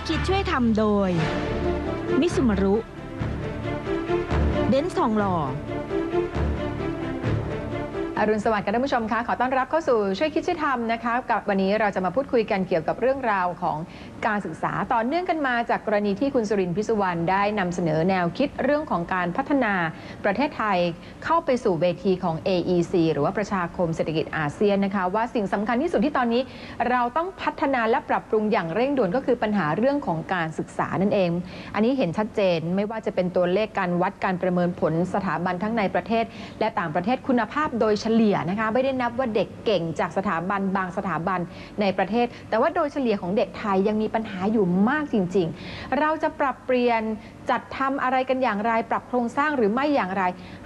วยคิดช่วยทำโดย มิสุมารุเดนซ์ทองหล่อ อรุณสวัสดิ์ค่ะท่านผู้ชมคะขอต้อนรับเข้าสู่ช่วยคิดช่วยทำนะคะกับวันนี้เราจะมาพูดคุยกันเกี่ยวกับเรื่องราวของการศึกษาต่อเนื่องกันมาจากกรณีที่คุณสุรินทร์พิสุวรรณได้นำเสนอแนวคิดเรื่องของการพัฒนาประเทศไทยเข้าไปสู่เวทีของ AEC หรือว่าประชาคมเศรษฐกิจอาเซียนนะคะว่าสิ่งสำคัญที่สุดที่ตอนนี้ เราต้องพัฒนาและปรับปรุงอย่างเร่งด่วนก็คือปัญหาเรื่องของการศึกษานั่นเอง อันนี้เห็นชัดเจนไม่ว่าจะเป็นตัวเลขการวัดการประเมินผลสถาบันทั้งในประเทศ และต่างประเทศคุณภาพโดยเฉลี่ยนะคะไม่ได้นับว่าเด็กเก่งจากสถาบันบางสถาบันในประเทศ แต่ว่าโดยเฉลี่ยของเด็กไทยยังมีปัญหาอยู่มากจริง ๆ เราจะปรับเปลี่ยนจัดทำอะไรกันอย่างไร ปรับโครงสร้างหรือไม่อย่างไร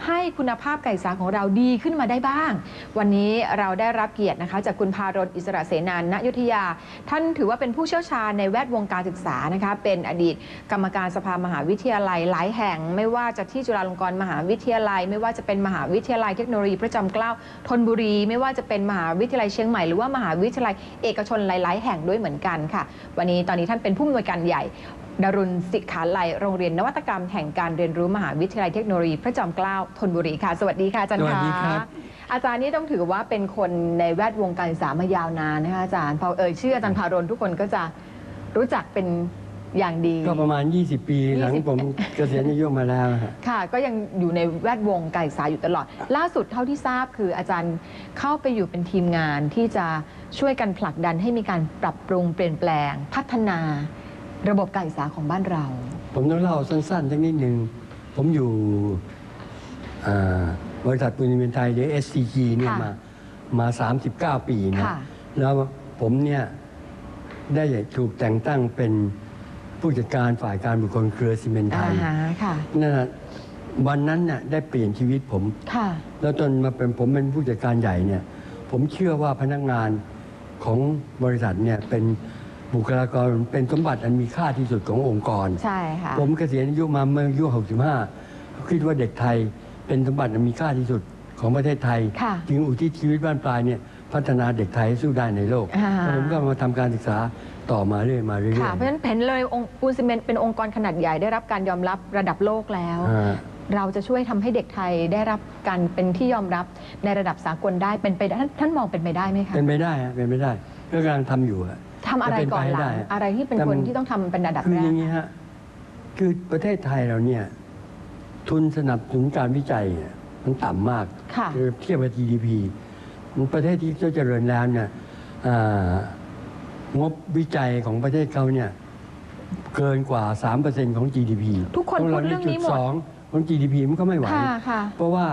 ให้คุณภาพไการศึกษาของเราดีขึ้นมาได้บ้าง วันนี้เราได้รับเกียรตินะคะจากคุณพารณอิสระเสนานณยุทธยา ท่านถือว่าเป็นผู้เชี่ยวชาญในแวดวงการศึกษานะคะเป็นอดีตกรรมการสภามหาวิทยาลัยหลายแห่ง ไม่ว่าจะที่จุฬาลงกรณ์มหาวิทยาลัย ไม่ว่าจะเป็นมหาวิทยาลัยเทคโนโลยีพระจอมเกล้าธนบุรี ไม่ว่าจะเป็นมหาวิทยาลัยเชียงใหม่หรือว่ามหาวิทยาลัยเอกชนหลาย ๆ แห่งด้วยเหมือนกันค่ะ วันนี้ตอนนี้ท่านเป็นผู้อำนวยการใหญ่ ดารุณสิกขาลัยโรงเรียนนวัตกรรมแห่งการเรียนรู้มหาวิทยาลัยเทคโนโลยีพระจอมเกล้าธนบุรีค่ะ สวัสดีค่ะอาจารย์สวัสดีครับอาจารย์นี่ต้องถือว่าเป็นคนในแวดวงการศึกษามายาวนานนะคะอาจารย์พอเอ่ยชื่ออาจารย์พารณทุกคนก็จะรู้จักเป็นอย่างดี ก็ประมาณ 20 ปีหลัง20ผมเกษียณอายุมาแล้วฮะค่ะ ก็ยังอยู่ในแวดวงการศึกษาอยู่ตลอด ล่าสุดเท่าที่ทราบคืออาจารย์เข้าไปอยู่เป็นทีมงานที่จะช่วยกันผลักดันให้มีการปรับปรุงเปลี่ยนแปลง พัฒนา ระบบการศึกษาของบ้านเรา ผมต้องเล่าสั้นๆสักนิดหนึ่งผมอยู่อ่าบริษัทปูนซีเมนต์ไทยหรือ SCG เนี่ยค่ะมามา 39 ปีนะค่ะ แล้วผมเนี่ยได้ถูกแต่งตั้งเป็นผู้จัดการฝ่ายการบุคคลเครือซีเมนต์ไทอ่ายฮะค่ะ นั่นน่ะวันนั้นน่ะได้เปลี่ยนชีวิตผม ค่ะ แล้วจนมาเป็นผมเป็นผู้จัดการใหญ่เนี่ย ผมเชื่อว่าพนักงานของบริษัทเนี่ยเป็น บุคลากรเป็นสมบัติอันมีค่าที่สุดขององค์กร ใช่ค่ะ ผมเกษียณอายุมาเมื่ออายุ 65 คิดว่าเด็กไทยเป็นสมบัติอันมีค่าที่สุดของประเทศไทย ค่ะ จึงอุทิศชีวิตบ้านปลายเนี่ยพัฒนาเด็กไทยให้สู้ได้ในโลก อ่าแล้วผมก็มาทำการศึกษาต่อมาเรื่อยมาเรื่อยค่ะ เพราะฉะนั้นเห็นเลยองค์ปูนซีเมนต์เป็นองค์กรขนาดใหญ่ได้รับการยอมรับระดับโลกแล้ว อ่า เราจะช่วยทำให้เด็กไทยได้รับการเป็นที่ยอมรับในระดับสากลได้เป็นไปได้ท่านท่านมองเป็นไปได้ไหมคะ เป็นไปได้ฮะเป็นไปได้ก็กำลังทำอยู่ฮะ ทำอะไรก่อนหจะเป็นไปให้ลัได้งอะไรที่เป็นแต่คมันนที่ต้องทำเป็นระดับคือแรอกย่างนี้ฮะคือประเทศไทยเราเนี่ย ทุนสนับสนุนการวิจัยเนี่ยมันต่ำมากค่ะอเทียบกับ GDP ประเทศที่เจริญแล้วเนี่ยอ่างบวิจัยของประเทศเขาเนี่ยเกินกว่า 3%ของ GDP ทุกคนขพูเราดเรื่องนี้หมดจุสองของ GDP มันก็ไม่ไหว ค่ะค่ะ เพราะว่า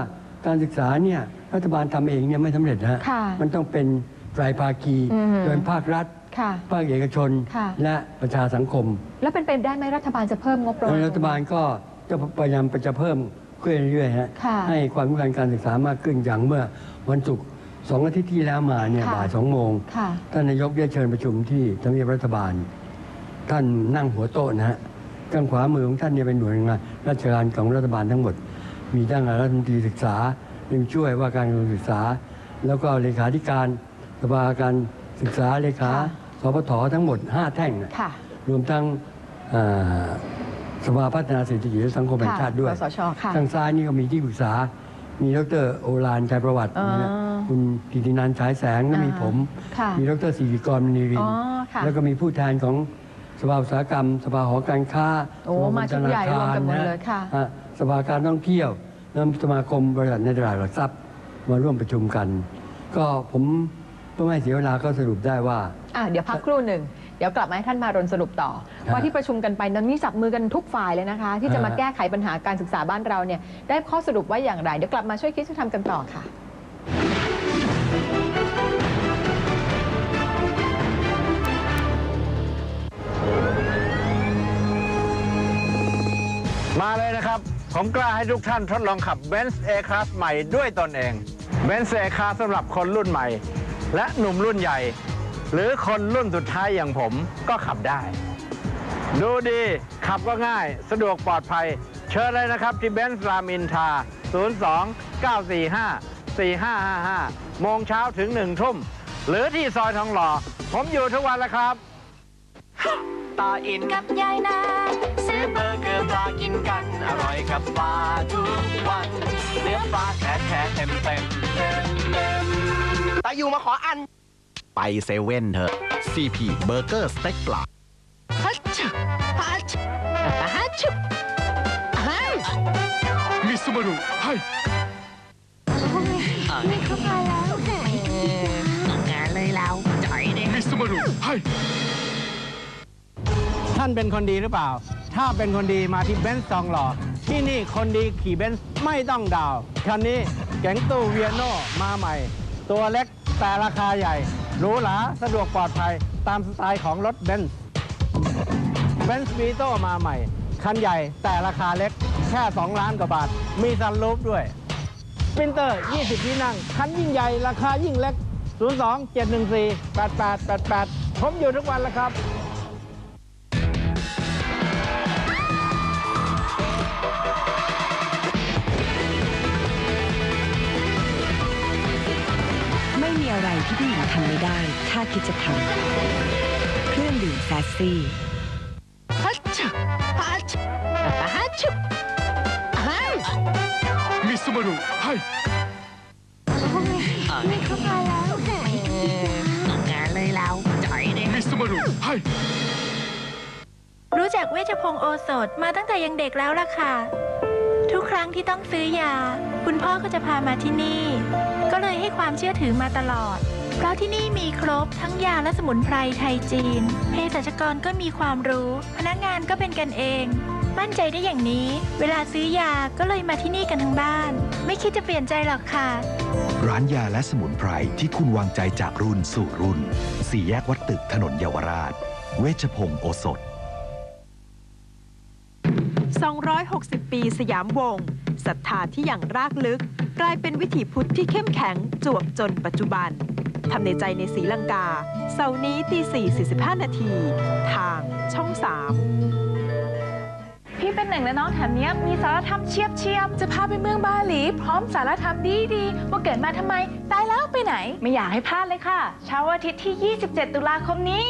การศึกษาเนี่ยรัฐบาลทำเองเนี่ยไม่สำเร็จนะฮะค่ะมันต้องเป็นไตรภาคีอืมโดยภาครัฐ ค่ะภาคเอกชน ค่ะ และประชาสังคมแล้วเป็นไปได้ไหมรัฐบาลจะเพิ่มงบประมาณ รัฐบาลก็จะพยายามจะเพิ่มขึ้นเรื่อยๆฮะค่ะ ให้ความสำคัญการศึกษามากขึ้นอย่างเมื่อวันศุกร์สองอาทิตย์ที่แล้วมาเนี่ยค่ะบ่ายสองโมง ค่ะ ท่านนายกได้เชิญประชุมที่ทำเนียบรัฐบาล ท่านนั่งหัวโต๊ะนะฮะข้างขวามือของท่านเนี่ยเป็นหน่วยงานราชการของรัฐบาลทั้งหมด มีทั้งรัฐมนตรีศึกษามีช่วยว่าการการศึกษา แล้วก็เลขาธิการสภาการศึกษาเลขาค่ะ สพททั้งหมด 5 แท่งนะค่ะรวมทั้งเอ่อสภาพัฒนาเศรษฐกิจและสังคมแห่งชาติด้วยกสชค่ะทางซ้ายนี่ก็มีที่ปรึกษา มีดรโอฬารชัยประวัติอ๋อนะฮะคุณกิตินันท์ฉายแสงแล้วมีอ่าผม ค่ะมีดรศิริกรมณีรินอ๋ทอร์ค่ะแล้วก็มีผู้แทนของสภาอุตสาหกรรม สภาหอการค้าโอ้สภมาชุดใหญ่รวมกันหมดเลยค่ะ ฮสภาการท่องเที่ยวและสมาคมบริษัทในตลาดหลักทรัพย์มาร่วมประชุมกัน ก็ผมเพื่อไม่ให้เสียเวลาก็สรุปได้ว่า อะเดี๋ยวพักครู่หนึ่ง เดี๋ยวกลับมาให้ท่านมารณสรุปต่อครับว่าที่ประชุมกันไปตอนนี้จับมือกันทุกฝ่ายเลยนะคะ ที่จะมาอ่าแก้ไขปัญหาการศึกษาบ้านเราเนี่ยได้ข้อสรุปว่าอย่างไร เดี๋ยวกลับมาช่วยคิดช่วยทำกันต่อค่ะมาเลยนะครับ ผมกล้าให้ทุกท่านทดลองขับ Benz A-Class ใหม่ด้วยตนเอง Benz A-Class สำหรับคนรุ่นใหม่ และหนุ่มรุ่นใหญ่ หรือคนรุ่นสุดท้ายอย่างผมก็ขับได้ ดูดีขับก็ง่ายสะดวกปลอดภัย เชิญเลยนะครับที่เบนซ์รามอินทา 02 945 4555 โมงเช้าถึง 1 ทุ่ม หรือที่ซอยทองหล่อ ผมอยู่ทุกวันแล้วครับตาอินกับยายนาซื้อเบอร์เกอร์ปลากินกัน อร่อยกับปลาทุกวัน เนื้อปลาแท้แท้เต็มเต็มเต็มเต็ม ตาอยู่มาขออัน ไปเซเว่นเถอะ CP เบอร์เกอร์สเต็กปลาฮัชชะฮัชฮัชฮัชมิสมารุให้ไม่เข้ามาแล้วงานเลยเราจ่อยเด้มิสมารุให้ท่านเป็นคนดีหรือเปล่า ถ้าเป็นคนดีมาที่เบนซ์ทองหล่อที่นี่คนดีขี่เบนซ์ไม่ต้องดาว คันนี้แก๊งตู้เวียโนมาใหม่ ตัวเล็กแต่ราคาใหญ่ หรูหราสะดวกปลอดภัยตามสไตล์ของรถเบนซ์เบนซ์วีโตมาใหม่ คันใหญ่แต่ราคาเล็กแค่ 2 ล้านกว่าบาท มีซันรูฟด้วยปรินเตอร์ 20 ที่นั่ง คันยิ่งใหญ่ ราคายิ่งเล็ก 02 714 8888 ผมอยู่ทุกวันแล้วครับ ผู้หญิงทำไม่ได้ ถ้าคิดจะทำเครื่องดื่มแซสซี่ฮัชชะฮัชฮัชฮัชมิสมารุให้ไม่เข้ามาแล้วงานเลยเราจ่อยเด้มิสมารุให้รู้จักเวชพงศ์โอสถมาตั้งแต่ยังเด็กแล้วล่ะค่ะ ทุกครั้งที่ต้องซื้อยา คุณพ่อก็จะพามาที่นี่ ก็เลยให้ความเชื่อถือมาตลอด เพราะที่นี่มีครบทั้งยาและสมุนไพรไทยจีน เภสัชกรก็มีความรู้ พนักงานก็เป็นกันเอง มั่นใจได้อย่างนี้ เวลาซื้อยาก็เลยมาที่นี่กันทั้งบ้าน ไม่คิดจะเปลี่ยนใจหรอกค่ะ ร้านยาและสมุนไพรที่คุณวางใจจากรุ่นสู่รุ่น สี่แยกวัดตึกถนนเยาวราช เวชพงศ์โอสถ 260 ปีสยามวงศ์ศรัทธาที่อย่างรากลึก กลายเป็นวิถีพุทธที่เข้มแข็งจวบจนปัจจุบัน ทำในใจในศรีลังกา เสาร์นี้ตี4 45 นาที ทางช่อง 3 พี่เป็นหนึ่งและน้องแถมเนี้ยมีสารธรรมเชียบเชียบจะพาไปเมืองบาหลี พร้อมสารธรรมดีดีๆว่าเกิดมาทำไม ตายแล้วไปไหน ไม่อยากให้พลาดเลยค่ะเช้าวันอาทิตย์ที่ 27 ตุลาคมนี้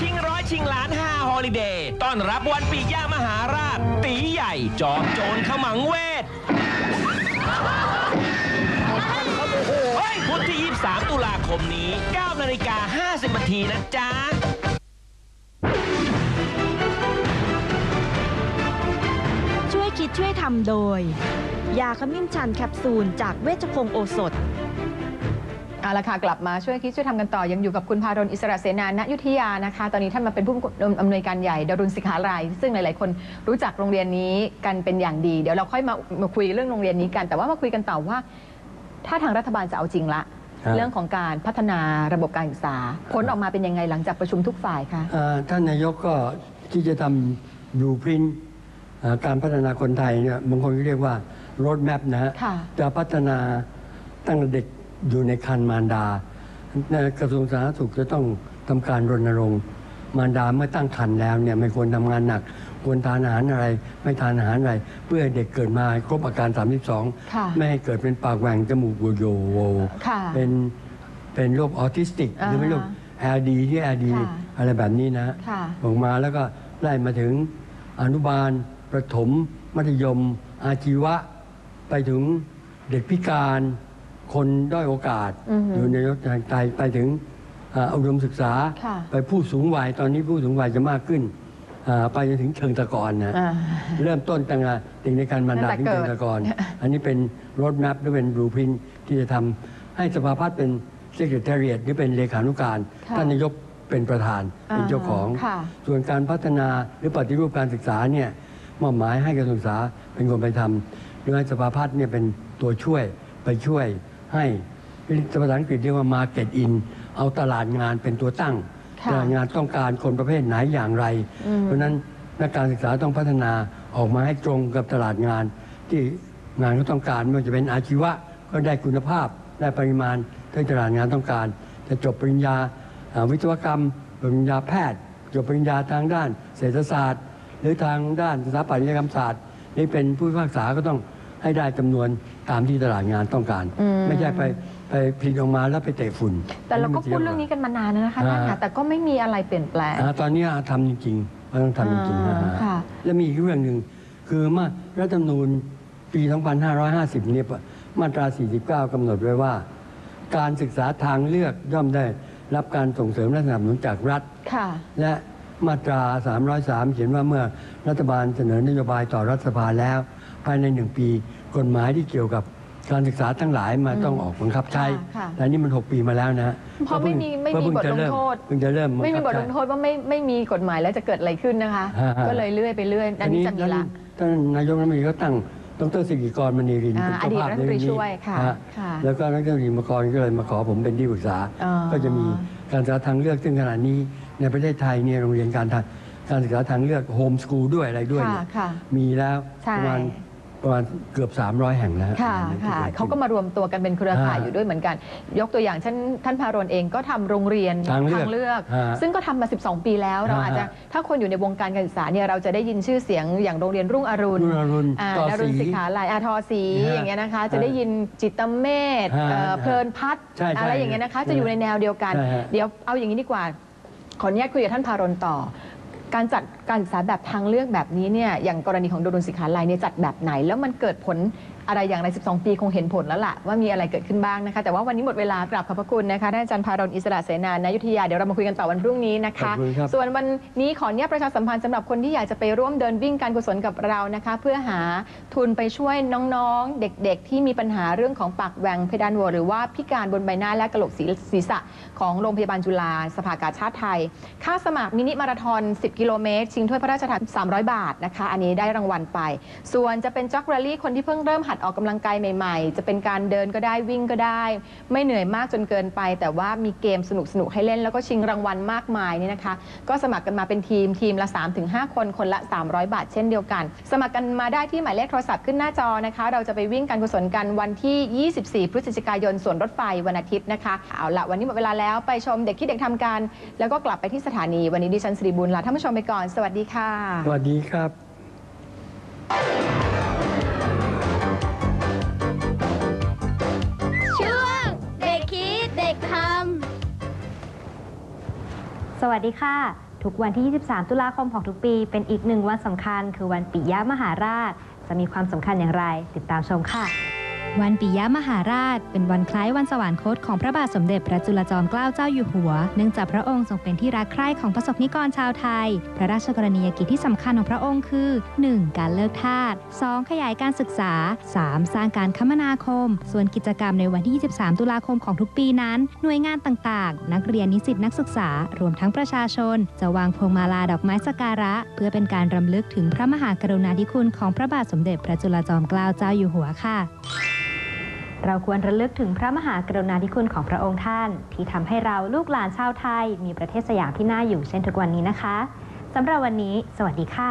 ชิงร้อยชิงล้านห้าฮอลิเดย์ต้อนรับวันปีย่ามหาราช ตีใหญ่ จอมโจรขมังเวท เฮ้ยพุธที่ 23 ตุลาคมนี้ 9 นาฬิกา 50นาทีนะจ๊ะ ช่วยคิดช่วยทำโดย ยาขมิ้นชันแคปซูลจากเวชพงศ์โอสถ เอาละค่ะกลับมาช่วยคิดช่วยทำกันต่อยังอยู่กับคุณพารณอิสระเสนาณยุทธยานะคะ ตอนนี้ท่านมาเป็นผู้อำนวยการใหญ่ดารุณสิกขาลัยซึ่งหลาย ๆ คนรู้จักโรงเรียนนี้กันเป็นอย่างดี เดี๋ยวเราค่อยมามาคุยเรื่องโรงเรียนนี้กัน แต่ว่ามาคุยกันต่อว่า ถ้าทางรัฐบาลจะเอาจริงละครับเรื่องของการพัฒนาระบบการศึกษา ผลออกมาเป็นยังไงหลังจากประชุมทุกฝ่ายคะเอ่อท่านนายกก็ที่จะทำดูพินการพัฒนาคนไทยเนี่ยบางคนก็เรียกว่า road map นะฮะค่ะจะพัฒนาตั้งแต่เด็ก อยู่ในคันมารดากระทรวงสาธารณสุขจะต้องทำการรณรงค์มารดาเมื่อตั้งครรภ์แล้วเนี่ยไม่ควรทำงานหนัก ควรทานอาหารอะไร ไม่ทานอาหารอะไร เพื่อให้เด็กเกิดมาครบอาการค่ะ32 ไม่ให้เกิดเป็นปากแหว่งจมูกโยโวค่ะเป็นเป็นโรคออทิสติก หรือเป็นโรค LD ที่ LD ค่ะอะไรแบบนี้นะค่ะออกมาแล้วก็ไล่มาถึงอนุบาล ประถม มัธยม อาชีวะ ไปถึงเด็กพิการ คนด้อยโอกาสอือหืออยู่ในรถทางไกลไปถึงอ่าอุดมศึกษา ค่ะ ไปผู้สูงวัยตอนนี้ผู้สูงวัยจะมากขึ้นอ่าไปจนถึงเชิงตะกอนนะ อ่า เริ่มต้นตั้งแต่เด็กในการมันดาตั้ถึงงแต่เชิงเกิดตะกอน อันนี้เป็นรถแมพหรือเป็นบลูพินที่จะทำให้สภาพัฒน์เป็นเ e ก r เ t เรีย t หรือเป็นเลขานุการ ค่ะท่านนายกเป็นประธานเป็นเจ้าของ ค่ะ ส่วนการพัฒนาหรือปฏิรูปการศึกษาเนี่ยมอบหมายให้กระทรวงศึกษาเป็นคนไปทำโดยให้สภาพัฒน์เนี่ยเป็นตัวช่วยไปช่วย ให้ภาษาอังกฤษเรียกว่า market in เอาตลาดงานเป็นตัวตั้งค่ะตลาดงานต้องการคนประเภทไหนอย่างไรอืมเพราะฉะนั้นนักการศึกษาต้องพัฒนาออกมาให้ตรงกับตลาดงาน ที่งานเขาต้องการไม่ว่าจะเป็นอาชีวะก็ได้คุณภาพได้ปริมาณที่ตลาดงานต้องการ จะจบปริญญาอ่าวิศวกรรม ปริญญาแพทย์ จบปริญญาทางด้าน เศรษฐศาสตร์ หรือทางด้านสถาปัตยกรรมศาสตร์นี่เป็นผู้พิพากษาก็ต้อง ให้ได้จำนวนตามที่ตลาดงานต้องการ อืม ไม่ใช่ไปไปผลิตออกมาแล้วไปเตะฝุ่นแต่เราก็พูดเรื่องนี้กันมานานแล้วนะคะท่านค่ะแต่ก็ไม่มีอะไรเปลี่ยนแปลง อ่าตอนนี้ทำจริงๆมันต้องทำจริงๆอ่านะฮะค่ะ แล้วมีอีกเรื่องหนึ่งคือมารัฐธรรมนูญปี 2550 เนี่ยมาตรา 49กำหนดไว้ว่า การศึกษาทางเลือกย่อมได้รับการส่งเสริมและสนับสนุนจากรัฐ ค่ะ และมาตรา 303 เขียนว่าเมื่อรัฐบาลเสนอนโยบายต่อรัฐสภาแล้ว ภายในหนึ่งปี กฎหมายที่เกี่ยวกับการศึกษาทั้งหลายมาอืมต้องออกบังคับใช้ ค่ะค่ะแต่นี่มัน 6 ปีมาแล้วนะเพราะไม่มีไม่มีเพิ่บทจะลงเริ่มโทษ เพิ่งจะเริ่มไม่มีบทลงโทษว่าไม่ไม่มีกฎหมายแล้วจะเกิดอะไรขึ้นนะคะ ฮะฮะ ก็เลยเลื่อยไปเรื่อยอันนี้จะมีละ ท่านนายกรัฐมนตรีก็ตั้งดรสิริกรมณีรินอ่าเป็นเจ้าภาพอดีตรัฐมนตรีช่วยค่ะนฮค่ะแล้วก็นักเรียนมกรก็เลยมาขอผมเป็นที่ปรึกษา อ๋อ ก็จะมีการศึกษาทางเลือกซึ่งขณะนี้ในประเทศไทยเนี่ยโรงเรียนการทางการศึกษาทางเลือกโฮมสกูลด้วยอะไรด้วยค่ะเนี่ยค่ะ มีแล้วใช่ประมาณ ประมาณเกือบ 300 แห่งแล้วค่ะที่ค่ะกิดขึ้นเขาก็มารวมตัวกันเป็นเครือข่ายอ่าอยู่ด้วยเหมือนกัน ยกตัวอย่างเช่นท่านพารนเองก็ทำโรงเรียนทางเลือกเลือกฮะซึ่งก็ทำมา 12 ปีแล้วเราฮะอาจจะถ้าคนอยู่ในวงการการศึกษาเนี่ยเราจะได้ยินชื่อเสียงอย่างโรงเรียนรุ่งอรุณรุ่งอรุณอ่าต่อดารุณศรีศิกขาลัยอาทอสีฮะอย่างเงี้ยนะคะฮะจะได้ยินจิตเมธฮะเอ่อฮะเพลินพัฒน์ใช่ใช่อะไรอย่างเงี้ยนะคะ จะอยู่ในแนวเดียวกันใช่ฮะเดี๋ยวเอาอย่างนี้ดีกว่าขออนุญาตคุยกับท่านพารนต่อ การจัดการศึกษาแบบทางเลือกแบบนี้เนี่ยอย่างกรณีของโดนศิขาลัยเนี่ยจัดแบบไหน แล้วมันเกิดผล อะไรอย่างไร 12 ปีคงเห็นผลแล้วล่ะว่ามีอะไรเกิดขึ้นบ้างนะคะ แต่ว่าวันนี้หมดเวลากราบขอบพระคุณนะคะท่านอาจารย์พารนอิสระเสนานายุทธยา เดี๋ยวเรามาคุยกันต่อวันพรุ่งนี้นะคะ ขอบคุณครับ ส่วนวันนี้ขออนุญาตประชาสัมพันธ์สำหรับคนที่อยากจะไปร่วมเดินวิ่งการกุศลกับเรานะคะ เพื่อหาทุนไปช่วยน้องๆ เด็กๆ ที่มีปัญหาเรื่องของปากแหว่งเพดานโหวหรือว่าพิการบนใบหน้าและกระโหลกศีรษะของโรงพยาบาลจุฬาสภากาชาติไทย ค่าสมัครมินิมาราธอน 10 กิโลเมตร ชิงถ้วยพระราชทาน 300 บาทนะคะ อันนี้ได้รางวัลไป ส่วนจะเป็นจ็อกแรลลี่คนที่เพิ่งเริ่มหัดออกกำลังกายใหม่ ๆ จะเป็นการเดินก็ได้วิ่งก็ได้ ไม่เหนื่อยมากจนเกินไป แต่ว่ามีเกมสนุกๆให้เล่นแล้วก็ชิงรางวัลมากมายเนี่ยนะคะ ก็สมัครกันมาเป็นทีมทีมละ 3-5 คนคนละ 300 บาท เช่นเดียวกัน สมัครกันมาได้ที่หมายเลขโทรศัพท์ขึ้นหน้าจอนะคะ เราจะไปวิ่งการกุศลกันวันที่ 24 พฤศจิกายนสวนรถไฟวันอาทิตย์นะคะเอาละวันนี้หมดเวลาแล้วไปชมเด็กคิดเด็กทำกัน แล้วก็กลับไปที่สถานีวันนี้ดิฉันสิริบุญลาท่านผู้ชมไปก่อน สวัสดีค่ะ สวัสดีครับ วัสดีค่ะ ทุกวันที่ 23 ตุลาคมของทุกปี เป็นอีกหนึ่งวันสำคัญ คือวันปิยมหาราช จะมีความสำคัญอย่างไร ติดตามชมค่ะ วันปิยมหาราช เป็นวันคล้ายวันสวรรคตของพระบาทสมเด็จพระจุลจอมเกล้าเจ้าอยู่หัว เนื่องจากพระองค์ทรงเป็นที่รักใคร่ของประสบนิกรชาวไทย พระราชกรณียกิจที่สำคัญของพระองค์คือ 1. การเลิกทาส 2. ขยายการศึกษา 3. สร้างการคมนาคม ส่วนกิจกรรมในวันที่ 23 ตุลาคมของทุกปีนั้น หน่วยงานต่างๆ นักเรียนนิสิตนักศึกษา รวมทั้งประชาชน จะวางพวงมาลาดอกไม้สักการะ เพื่อเป็นการรำลึกถึงพระมหากรุณาธิคุณของพระบาทสมเด็จพระจุลจอมเกล้าเจ้าอยู่หัวค่ะ เราควรระลึกถึงพระมหากรุณาธิคุณของพระองค์ท่าน ที่ทำให้เราลูกหลานชาวไทย มีประเทศสยามที่น่าอยู่เช่นทุกวันนี้นะคะสำหรับวันนี้ สวัสดีค่ะ